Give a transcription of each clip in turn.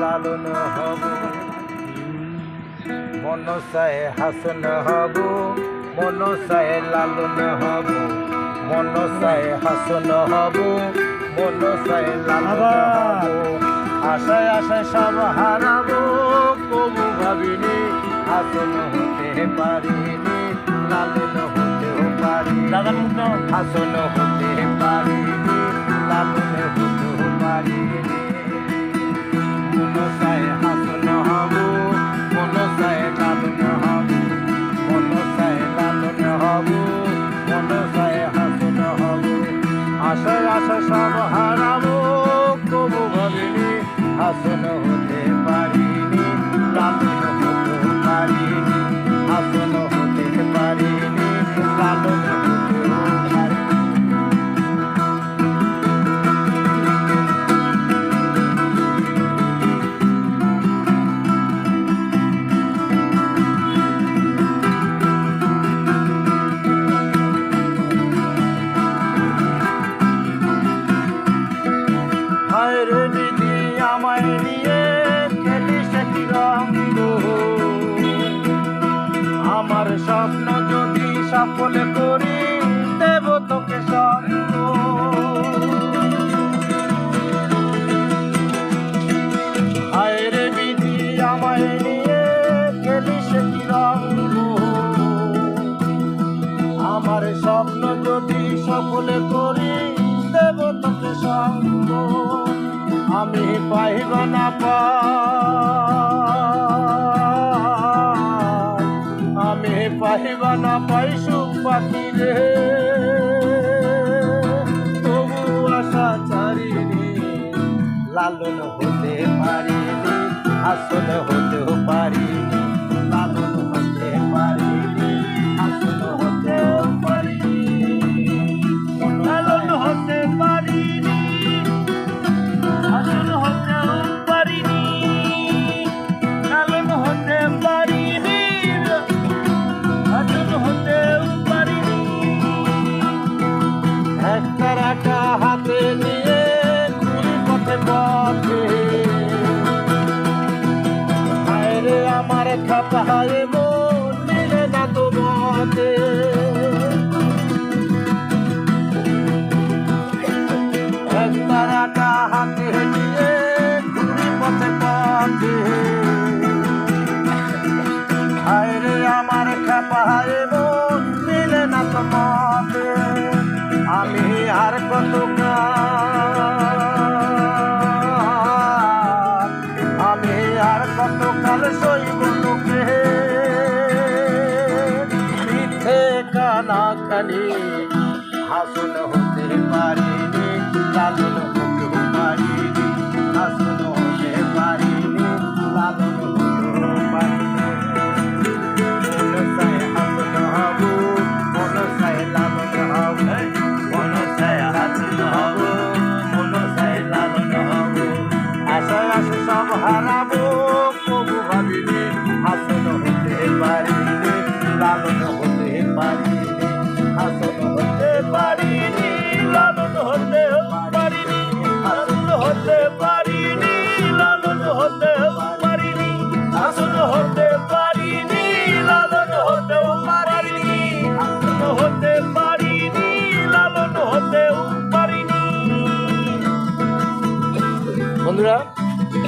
লালন হব মনসায় হাসন হব মনসায় লালন হব, মনসায় হাসন হব, মনসায় লালন হব। আশায় আশায় সব হারাবো, কবু ভাবিনি, হাসন হতে পারিনি। হাসন হতে পারিনি লালন হতেও পারিনি মনসায় হাসন হব, মনসায় লালন হব, মনসায় লালন হব, মনসায় হাসন হব। আশায় আশা সব হারাবো কবু ভাবিনি হাসন হতে সফল করি, দেব তোকে রে আমায় নিয়ে সে আমার স্বপ্ন যদি সফল করি, দেব তোকে সঙ্গ আমি পাইব না আমি পাইব না পাই সুখ পাখি রে তবু আশা চারিনি লালন হতে পারিনি আসল মতে একটা রাখা হাতে নিয়ে ঘুরি পথে পথে আমার মন মিলে না তো মতে আমি আর কত খানি হাসন হতে পারিনি লালন হতে পারিনি। বন্ধুরা,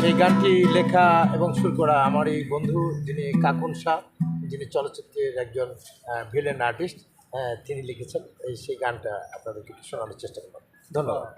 এই গানটি লেখা এবং সুর করা আমার এই বন্ধু যিনি কাকুন শাহ, যিনি চলচ্চিত্রের একজন ভিলেন আর্টিস্ট তিনি লিখেছেন এই, সেই গানটা আপনাদেরকে শোনানোর চেষ্টা করলাম ধন্যবাদ।